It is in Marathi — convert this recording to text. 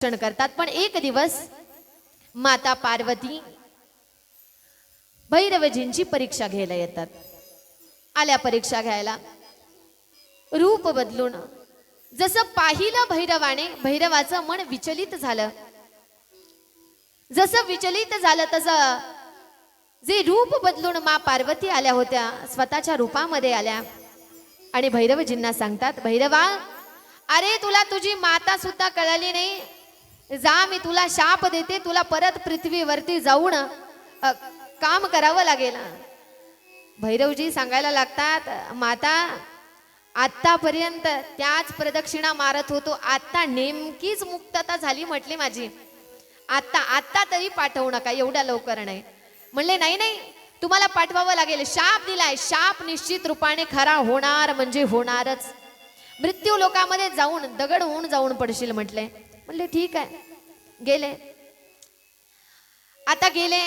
रक्षण करतात. पण एक दिवस माता पार्वती भैरवजींची परीक्षा घ्यायला येतात. आल्या परीक्षा घ्यायला. रूप बदलून जसं पाहिलं भैरवाने भैरवाचं मन विचलित झालं. जसं विचलित झालं तसं जे रूप बदलून मा पार्वती आल्या होत्या स्वतःच्या रूपामध्ये आल्या. आणि भैरवजींना सांगतात भैरवा अरे तुला तुझी माता सुद्धा कळाली नाही. जा मी तुला शाप देते तुला परत पृथ्वीवरती जाऊन काम करावं लागेल. भैरवजी सांगायला लागतात माता आतापर्यंत त्याच प्रदक्षिणा मारत होतो. आता नेमकीच मुक्तता झाली म्हटली माझी. आत्ता आत्ता तरी पाठवू नका एवढ्या लवकर नाही. म्हणले नाही नाही तुम्हाला पाठवावं लागेल. शाप दिलाय. शाप निश्चित रूपाने खरा होणार म्हणजे होणारच. मृत्यू लोकांमध्ये जाऊन दगड होऊन जाऊन पडशील म्हटले. म्हणले ठीक आहे. गेले. आता गेले